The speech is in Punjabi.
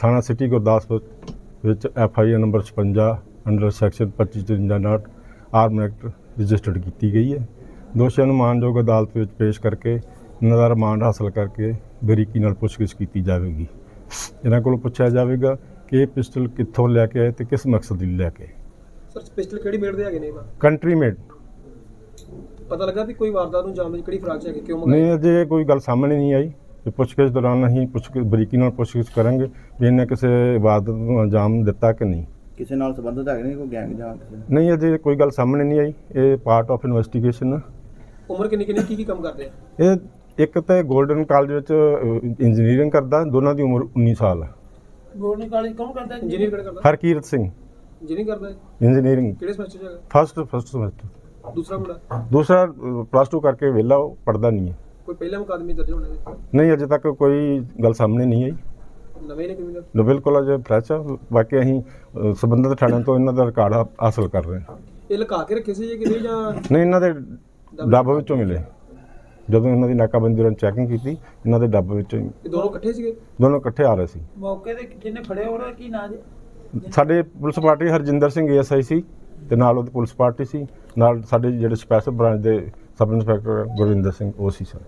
ਥਾਣਾ ਸਿਟੀ ਗੁਰਦਾਸਪੁਰ ਵਿੱਚ F I R number 56 under section 2553 ਨਾਟ ਆਰਮ ਐਕਟ ਰਜਿਸਟਰਡ ਕੀਤੀ ਗਈ ਹੈ। ਦੋਸ਼ੀਆਂ ਨੂੰ ਮਾਨਯੋਗ ਅਦਾਲਤ ਵਿੱਚ ਪੇਸ਼ ਕਰਕੇ ਇਹਨਾਂ ਦਾ ਰਿਮਾਂਡ ਹਾਸਲ ਕਰਕੇ ਬਰੀਕੀ ਨਾਲ ਪੁੱਛਗਿੱਛ ਕੀਤੀ ਜਾਵੇਗੀ। ਇਹਨਾਂ ਕੋਲੋਂ ਪੁੱਛਿਆ ਜਾਵੇਗਾ ਕਿ ਇਹ ਪਿਸਟਲ ਕਿੱਥੋਂ ਲੈ ਕੇ ਆਏ ਤੇ ਕਿਸ ਮਕਸਦ ਲਈ ਲੈ ਕੇ ਸਰ ਪਿਸਟਲ ਕਿਹੜੀ ਮੇਡ ਦੇ ਹੈਗੇ ਨੇ ਇਹਦਾ ਕੰਟਰੀ ਮੇਡ। ਪਤਾ ਲੱਗਾ ਵੀ ਕੋਈ ਵਾਰਦਾਤ ਨੂੰ ਜਾਮ ਵਿੱਚ ਕਿਹੜੀ ਫਰਾਕ ਚ ਹੈਗੇ ਕਿਉਂ ਮੰਗਾਈ ਨਹੀਂ ਅਜੇ ਕੋਈ ਗੱਲ ਸਾਹਮਣੇ ਨਹੀਂ ਆਈ। ਤੇ ਪੁੱਛਗਿੱਛ ਦੌਰਾਨ ਅਸੀਂ ਪੁੱਛ ਬਰੀਕੀ ਨਾਲ ਪੁੱਛਗਿੱਛ ਕਰਾਂਗੇ ਵੀ ਇਹਨੇ ਕਿਸੇ ਇਬਾਦਤ ਨੂੰ ਅੰਜਾਮ ਦਿੱਤਾ ਕਿ ਨਹੀਂ। ਕਿਸੇ ਨਾਲ ਸੰਬੰਧਿਤ ਹੈਗੇ ਨੇ ਕੋਈ ਗੈਂਗ ਜਾਂ ਕਿਸੇ ਨਾਲ? ਨਹੀਂ ਅਜੇ ਕੋਈ ਗੱਲ ਸਾਹਮਣੇ ਨਹੀਂ ਆਈ। ਇਹ ਪਾਰਟ ਆਫ ਇਨਵੈਸਟੀਗੇਸ਼ਨ ਆ। ਉਮਰ ਕਿੰਨੀ ਕਿੰਨੀ ਕੀ ਕੀ ਕੰਮ ਕਰਦੇ ਆ? ਇਹ ਇੱਕ ਤਾਂ 골ਡਨ ਕਾਲਜ ਵਿੱਚ ਇੰਜੀਨੀਅਰਿੰਗ ਕਰਦਾ ਦੋਨਾਂ ਦੀ ਉਮਰ 19 ਸਾਲ ਹੈ ਗੋਰਨੀ ਕਾਲਜ ਕੌਣ ਕਰਦਾ? ਹੈ ਇੰਜੀਨੀਅਰ ਕਿਹੜਾ ਕਰਦਾ? ਹਰਕੀਰਤ ਸਿੰਘ। ਇੰਜੀਨੀਅਰ ਕਰਦਾ ਹੈ ਇੰਜੀਨੀਅਰਿੰਗ ਕਿਹੜੇ ਸਮੈਸਟਰ ਚ ਹੈਗਾ? ਫਸਟ ਫਸਟ ਸਮੈਸਟਰ ਦੂਸਰਾ ਮੁੰਡਾ? ਦੂਸਰਾ ਪਲੱਸ 2 ਕਰਕੇ ਵਿਹਲਾ ਉਹ ਪੜਦਾ ਨਹੀਂ ਹੈ। ਕੋਈ ਪਹਿਲਾ ਮੁਕਾਦਮੇ ਦਰਜ ਹੋਣੇ ਨੇ? ਨਹੀਂ ਅਜੇ ਤੱਕ ਕੋਈ ਗੱਲ ਸਾਹਮਣੇ ਨਹੀਂ ਆਈ। ਨਵੇਂ ਨੇ ਕਿਵੇਂ ਲੋ ਬਿਲਕੁਲ ਅਜੇ ਫਰੈਸ਼ ਆ। ਬਾਕੀ ਅਸੀਂ ਅ, ਸੰਬੰਧਿਤ ਥਾਣਿਆਂ ਤੋਂ ਇਹਨਾਂ ਦਾ ਰਿਕਾਰਡ ਹਾ- ਹਾਸਲ ਕਰ ਰਹੇ ਹਾਂ। ਇਹ ਲੁਕਾ ਕੇ ਰੱਖੇ ਸੀ ਜਾਂ ਕਿਤੇ ਜਾਂ ਨਹੀਂ ਇਹਨਾਂ ਦੇ ਡੱਬ ਵਿੱਚੋਂ ਮਿਲੇ। ਜਦੋਂ ਇਹਨਾਂ ਦੀ ਨਾਕਾਬੰਦੀ ਦੌਰਾਨ ਚੈਕਿੰਗ ਕੀਤੀ ਇਹਨਾਂ ਦੇ ਡੱਬ ਵਿੱਚੋਂ ਹੀ। ਇਹ ਦੋਨੋਂ ਇਕੱਠੇ ਸੀਗੇ? ਦੋਨੋਂ ਇਕੱਠੇ ਆ ਰਹੇ ਸੀ। ਮੌਕੇ ਤੇ ਜਿਹਨੇ ਫੜਿਆ ਉਹਦਾ? ਕੀ ਨਾਂ ਜੀ? ਸਾਡੇ police party Harjinder Singh ASI ਸੀ ਤੇ ਨਾਲ ਉਹਦੀ ਪੁਲਿਸ ਪਾਰਟੀ ਸੀ। ਨਾਲ ਸਾਡੇ ਜਿਹੜੇ ਸਪੈਸ਼ਲ ਬ੍ਰਾਂਚ ਦੇ ਸਬ ਇੰਸਪੈਕਟਰ ਗੁਰਵਿੰਦਰ ਸਿੰਘ ਉਹ ਸੀ ਸਰ